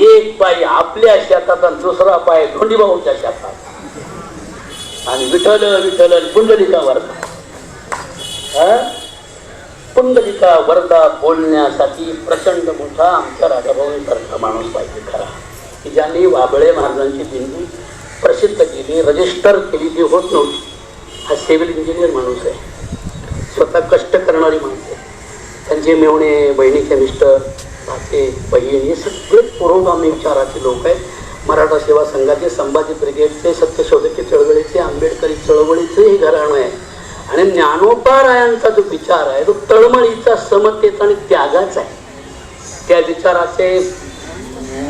एक पाय आपल्या शेतात आणि दुसरा पाय धोंडीभाऊच्या शेतात. आणि विठल विठल पुंडलिका वरदा पुंडलिका वरदा बोलण्यासाठी प्रचंड मोठा आमच्या राजाभाऊंसारखा माणूस पाहिजे खरा. की ज्यांनी वाबळे महाराजांची दिंडी प्रसिद्ध केली रजिस्टर केली जी होत नव्हती. हा सिव्हिल इंजिनियर माणूस आहे. स्वतः कष्ट करणारी माणसं आहे. त्यांचे मेवणे बहिणीचे मिस्टर भाचे पहिले हे सगळे पुरोगामी विचाराचे लोक आहेत. मराठा सेवा संघाचे संभाजी ब्रिगेडचे सत्यशोधकी चळवळीचे आंबेडकरी चळवळीचे हे घराणं आहे आणि ज्ञानोपारायांचा जो विचार आहे तो तळमळीचा समतेचा आणि त्यागाचा आहे. त्या विचाराचे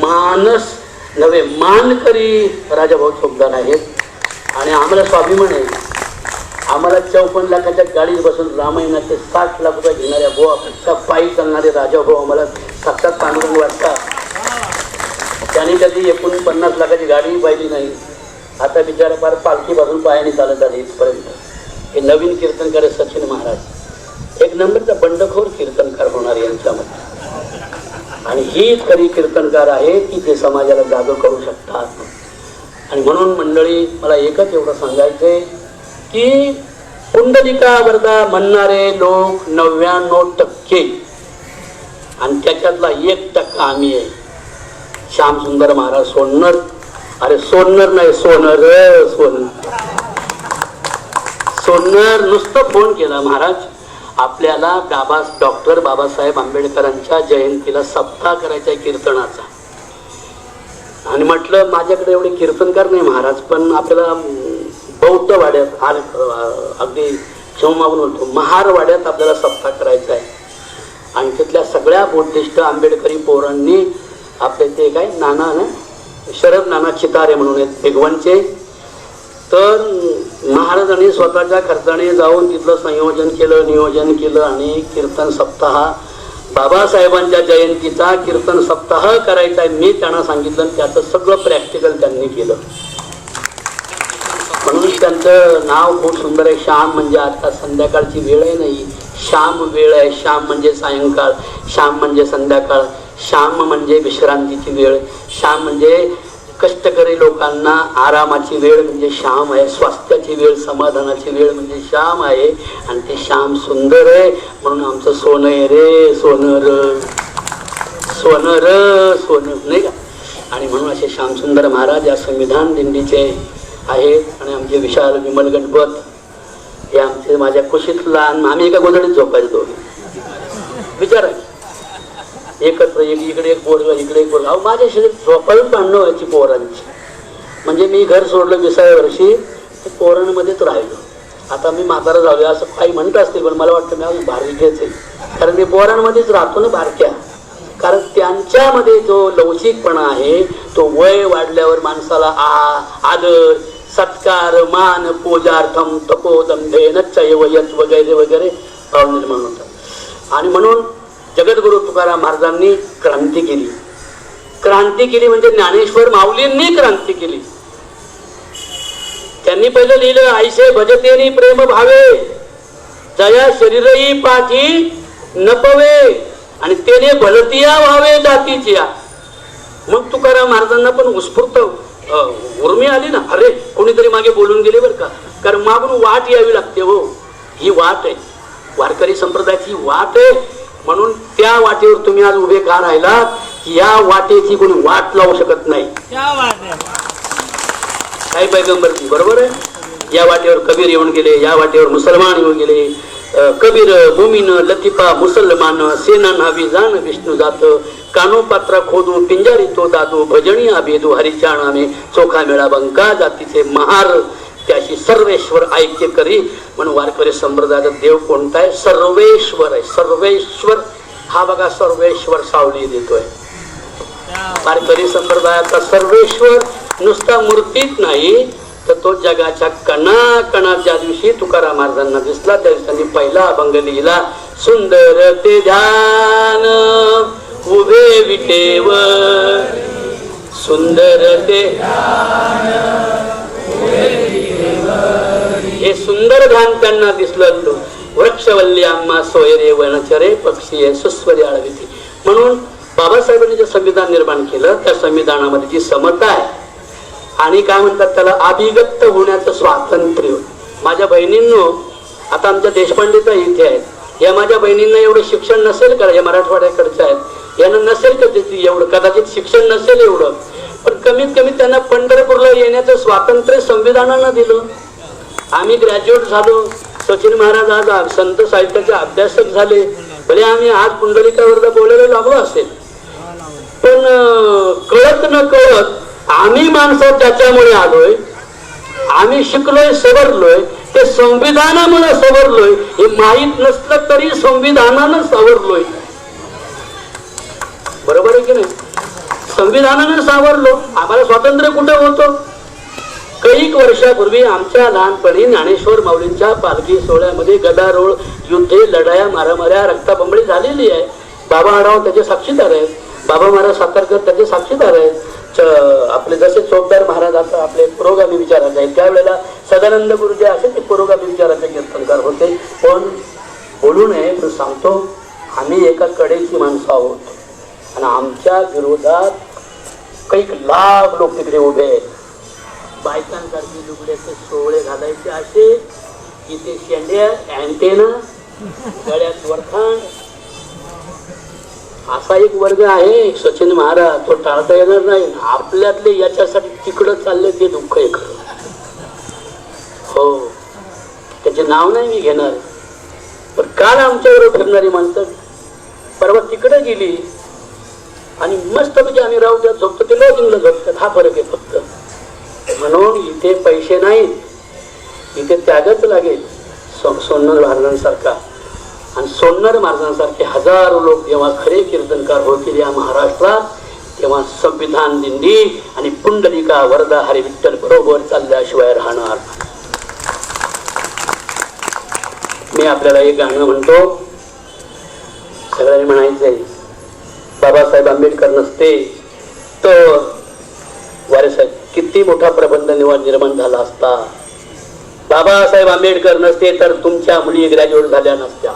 मानस नव्हे मानकरी राजाभाऊ चोपदार आहेत. आणि आम्हाला स्वाभिमान आहे. आम्हाला चौपन्न लाखाच्या गाडीत बसून रामायणाचे साठ लाख रुपये घेणाऱ्या गोवापेक्षा पायी चालणारे राजा भाऊ आम्हाला साक्षात पांडुरंग वाटतात. त्याने कधी एकोणपन्नास लाखाची गाडी पाहिली नाही. आता बिचारा फार पालखी बाजून पायाने चालत आले इथपर्यंत. हे नवीन कीर्तनकार सचिन महाराज. एक नंबरचा बंडखोर कीर्तनकार होणार यांच्यामध्ये. आणि हीच खरी कीर्तनकार आहे की ते समाजाला जागं करू शकतात. आणि म्हणून मंडळी मला एकच एवढं सांगायचंय की कुंडलिका वरदा म्हणणारे लोक नव्याण्णव टक्के आणि त्याच्यातला एक टक्का आम्ही आहे. श्यामसुंदर महाराज सोनर. अरे सोनर नाही सोनर सोनर. सोनर नुसतं फोन केला महाराज. आपल्याला बाबा डॉक्टर बाबासाहेब आंबेडकरांच्या जयंतीला सप्ताह करायचा आहे कीर्तनाचा. आणि म्हटलं माझ्याकडे एवढे कीर्तनकार नाही महाराज पण आपल्याला बौद्ध वाड्यात आर अगदी क्षमागून म्हणतो महार वाड्यात आपल्याला सप्ताह करायचा आहे. आणि तिथल्या सगळ्या बुद्धिष्ट आंबेडकरी पोरांनी आपले ते काय नाना ना शरद नाना चितारे म्हणून आहेत भिगवणचे. तर महाराजांनी स्वतःच्या खर्चाने जाऊन तिथलं संयोजन केलं नियोजन केलं आणि कीर्तन सप्ताह बाबासाहेबांच्या जयंतीचा कीर्तन सप्ताह करायचा आहे मी त्यांना सांगितलं आणि त्याचं सगळं प्रॅक्टिकल त्यांनी केलं. म्हणून त्यांचं नाव खूप सुंदर आहे श्याम म्हणजे आता संध्याकाळची वेळ आहे नाही. श्याम वेळ आहे. श्याम म्हणजे सायंकाळ श्याम म्हणजे संध्याकाळ श्याम म्हणजे विश्रांतीची वेळ श्याम म्हणजे कष्टकरी लोकांना आरामाची वेळ म्हणजे श्याम आहे स्वास्थ्याची वेळ समाधानाची वेळ म्हणजे श्याम आहे आणि ते श्याम सुंदर आहे म्हणून आमचं सोनं आहे रे सोनं र. सोनं र सोनं नाही का? आणि म्हणून असे श्यामसुंदर महाराज या संविधान दिंडीचे आहेत आणि आमचे विशाल विमल गणपत हे आमचे माझ्या खुशीत लहान आम्ही एका गोधडीत झोपायचो दोघे. विचारा. एकत्र एक इकडे एक पोरगा इकडे एक पोरगा. अहो माझ्या शरीर झोपाळून भांडणं व्हायची पोरांची. म्हणजे मी घर सोडलं विसाव्या वर्षी ते पोरांमध्येच राहिलो. आता मी म्हातारा झालो असं काही म्हणत असतील पण मला वाटतं मी अजून बारकेच आहे कारण मी पोरांमध्येच राहतो ना बारक्या. कारण त्यांच्यामध्ये जो लवचिकपणा आहे तो वय वाढल्यावर माणसाला आ आदर सत्कार मान पूजार्थम तपोदंभे नच्चयवयत वगैरे वगैरे भाव निर्माण होतात. आणि म्हणून जगद्गुरु तुकाराम महाराजांनी क्रांती केली. क्रांती केली म्हणजे ज्ञानेश्वर माऊलींनी क्रांती केली. त्यांनी पहिलं लिहिलं आईसे भजतेनी प्रेम भावे जया शरीरही पाठी नपवे आणि त्याने भलतिया व्हावे जातीच्या. मग तुकाराम महाराजांना पण उत्स्फूर्त उर्मी आली ना? अरे कोणीतरी मागे बोलून गेले बरं का? कारण मागून वाट यावी लागते हो. ही वाट आहे. वारकरी संप्रदायाची वाट आहे. म्हणून त्या वाटेवर तुम्ही आज उभे का राहिलात? की या वाटेची कोणी वाट लावू शकत नाही. काही पैगंबर बरोबर आहे? या वाटेवर कबीर येऊन गेले या वाटेवर मुसलमान येऊन गेले कबीर मुमीन लतिफा मुसलमान सेना नावी जाण विष्णू जात कानो पात्रा खोदू पिंजारी तो दादू भजणी आभेदू हरिच्या नामे चोखा मेळा बंका जातीचे महार त्याशी सर्वेश्वर ऐक्य करी. म्हणून वारकरी संप्रदायाचा देव कोणता आहे? सर्वेश्वर आहे. सर्वेश्वर हा बघा सर्वेश्वर सावली देतोय. वारकरी संप्रदायाचा सर्वेश्वर नुसता मूर्तीत नाही. तर तो जगाच्या कणा ज्या दिवशी तुकाराम महाराजांना दिसला. त्या दिवशी पहिला अभंग लिहिला सुंदर ते ध्यान उभे विटेव सुंदर ते हे सुंदर ध्यान त्यांना दिसलं वृक्षवल्ली आम्हा सोयरे वनचरे पक्षी सुस्वरी आळविती. म्हणून बाबासाहेबांनी जे संविधान निर्माण केलं त्या संविधानामध्ये जी समता आहे आणि काय म्हणतात त्याला? अभिव्यक्त होण्याचं स्वातंत्र्य. माझ्या बहिणींनो आता आमच्या देशपांडे तर इथे आहेत या माझ्या बहिणींना एवढं शिक्षण नसेल का? या मराठवाड्याकडच्या आहेत यांना नसेल का एवढं? कदाचित शिक्षण नसेल एवढं. पण कमीत कमी त्यांना पंढरपूरला येण्याचं स्वातंत्र्य संविधानानं दिलं. आम्ही ग्रॅज्युएट झालो. सचिन महाराज आज संत साहित्याचे अभ्यासक झाले. भले आम्ही आज पुंडलिकावर बोलायला लागलो असेल. पण कळत न कळत आम्ही माणसं त्याच्यामुळे आलोय. आम्ही शिकलोय सवरलोय. ते संविधानामुळे सवरलोय. हे माहीत नसलं तरी संविधानानं सावरलोय. बरोबर आहे की नाही? संविधानानं सावरलो. आम्हाला स्वातंत्र्य कुठं होतं? कैक वर्षापूर्वी आमच्या लहानपणी ज्ञानेश्वर माऊलींच्या पालखी सोहळ्यामध्ये गदारोळ युद्धे लढाया मारामाऱ्या रक्ताबंबळी झालेली आहे. बाबा आढाव त्याचे साक्षीदार आहेत. बाबा महाराज सातारकर त्याचे साक्षीदार आहेत. आपले जसे चोपदार महाराज आता आपले पुरोगामी विचाराचे आहेत. त्यावेळेला सदानंद गुरु जे असे ते पुरोगामी विचाराचे कीर्तनकार होते. पण बोलू नये मी सांगतो आम्ही एका कडेची माणसं आहोत. आणि आमच्या विरोधात काही लाख लोक तिकडे उभे आहेत. बायकांसारखे लुगड्याचे सोहळे घालायचे असे इथे शेंड्या अँटेना गळ्यात वरखांड असा एक वर्ग आहे सचिन महाराज तो टाळता येणार नाही. आपल्यातले याच्यासाठी तिकडं चालले ते दुःख आहे खरं हो. त्याचे नाव नाही मी घेणार. पण काल आमच्यावर फिरणारी माणसं परवा तिकडे गेली. आणि मस्त म्हणजे आम्ही राहू द्या झोपतो. ते लॉजिंगला झोपतात. हा फरक आहे फक्त. म्हणून इथे पैसे नाहीत. इथे त्यागच लागेल. सो सोन्नर आणि सोन्नर महाराजांसारखे हजारो लोक जेव्हा खरे कीर्तनकार होतील या महाराष्ट्रात तेव्हा संविधान दिंडी आणि पुंडलिका वरदा हरी विठ्ठल बरोबर चालल्याशिवाय राहणार मी आपल्याला एक गाणं म्हणतो. सगळ्यांनी म्हणायचंय बाबासाहेब आंबेडकर नसते तर वारेसाहेब किती मोठा प्रबंध निवाड निर्माण झाला असता. बाबासाहेब आंबेडकर नसते तर तुमच्या मुली ग्रॅज्युएट झाल्या नसत्या.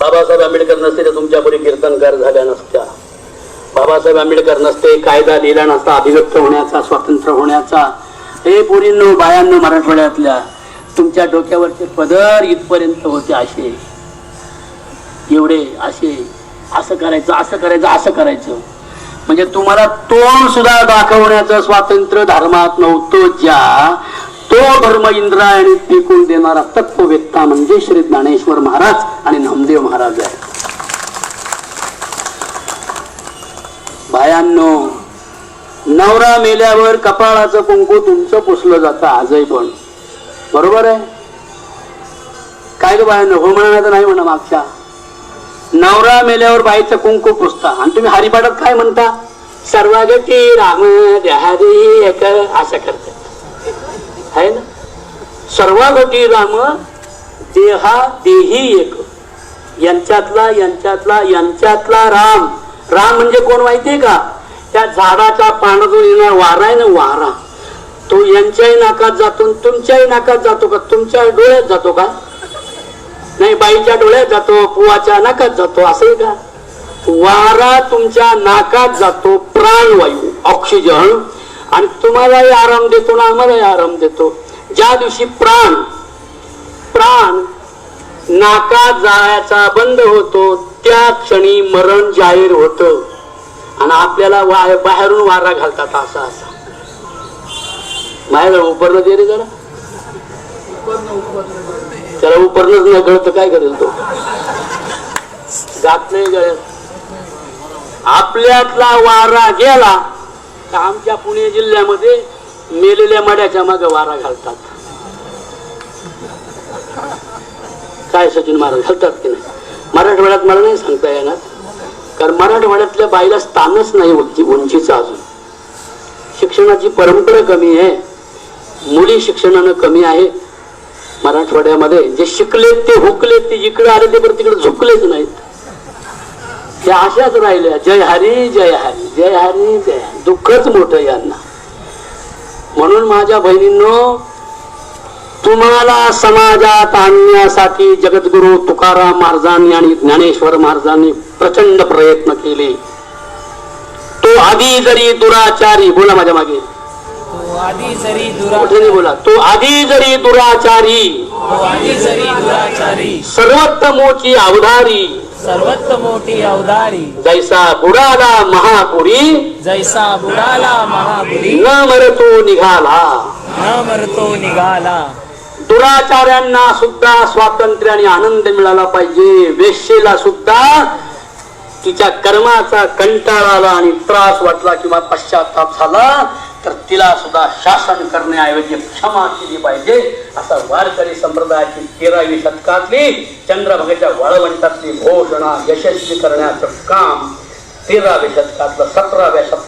बाबासाहेब आंबेडकर नसते तर तुमच्यापुढे कीर्तनकार झाल्या नसत्या. बाबासाहेब आंबेडकर नसते कायदा लिहिला नसता अभिव्यक्त होण्याचा स्वातंत्र्य होण्याचा. हे पोरींनो बायांनो मराठवाड्यातल्या तुमच्या डोक्यावरचे पदर इथपर्यंत होते असे. एवढे असे असं करायचं असं करायचं असं करायचं. म्हणजे तुम्हाला तोंड सुद्धा दाखवण्याचं स्वातंत्र्य धर्मात नव्हतं ज्या तो धर्म इंद्रायणी टिकून देणारा तत्ववेत्ता म्हणजे श्री ज्ञानेश्वर महाराज आणि नामदेव महाराज आहे बायांनो नवरा मेल्यावर कपाळाचं कुंकू तुमचं पुसलं जातं आजही पण. बरोबर आहे? काय ग बायांनो हो म्हणा तर नाही म्हणा मागच्या. नवरा मेल्यावर बाईचं कुंकू पुसता. आणि तुम्ही हरिपाठात काय म्हणता? सर्वागती राम देहारी एक असं करतात आहे ना? सर्वागती राम देहा देही एक. यांच्यातला यांच्यातला यांच्यातला राम. राम म्हणजे कोण माहितीये का? त्या झाडाच्या पानातून येणार वारा आहे ना वारा. तो यांच्याही नाकात जातो आणि तुमच्याही नाकात जातो का? तुमच्या डोळ्यात जातो का? नाही बाईच्या डोळ्यात जातो पुवाच्या नाकात जातो असं आहे का? वारा तुमच्या नाकात जातो प्राणवायू ऑक्सिजन. आणि तुम्हालाही आराम देतो ना आम्हालाही आराम देतो. ज्या दिवशी प्राण प्राण नाका जायचा बंद होतो त्या क्षणी मरण जाहीर होत. आणि आपल्याला बाहेरून वारा घालतात असा असा. माझ्या उपरणं दे रे जरा. त्याला उपरनच नाही गळत काय करेल तो? जात नाही गळत आपल्यातला वारा गेला आमच्या पुणे जिल्ह्यामध्ये मेलेल्या मड्याच्या मागे वारा घालतात. काय सचिन महाराज घालतात की नाही? मराठवाड्यात मला नाही सांगता येणार. कारण मराठवाड्यातल्या बाईला स्थानच नाही उंची उंचीचं अजून. शिक्षणाची परंपरा कमी आहे. मुली शिक्षणानं कमी आहे. मराठवाड्यामध्ये जे शिकलेत ते हुकलेत ते इकडे आले ते पण तिकडे झुकलेच नाहीत. त्या अशाच राहिल्या. जय हरी जय हरी जय हरी जय हरी. दुःखच मोठं यांना. म्हणून माझ्या बहिणींनो तुम्हाला समाजात आणण्यासाठी जगद्गुरु तुकाराम महाराजांनी आणि ज्ञानेश्वर महाराजांनी प्रचंड प्रयत्न केले. तो आधी जरी दुराचारी बोला माझ्या मागे. आधी जरी बोला. तो आधी जरी दुराचारी तो आधी जरी दुराचारी सर्वोत्तमोची अवधारी सर्वत्र मोठी अवधारी जैसा बुडाला महापुरी जैसा बुडाला महाबुली न मरतो निघाला. न मरतो निघाला. दुराचार्यांना सुद्धा स्वातंत्र्य आणि आनंद मिळाला पाहिजे. वेश्येला सुद्धा तिच्या कर्माचा कंटाळा आला आणि त्रास वाटला किंवा पश्चाताप झाला. तर तिला सुद्धा शासन करण्याऐवजी क्षमा केली पाहिजे. असा वारकरी संप्रदायाची तेरावी शतकातली चंद्रभागेच्या वाळवंटातली घोषणा यशस्वी करण्याचं काम तेराव्या शतकातलं सतराव्या शतकात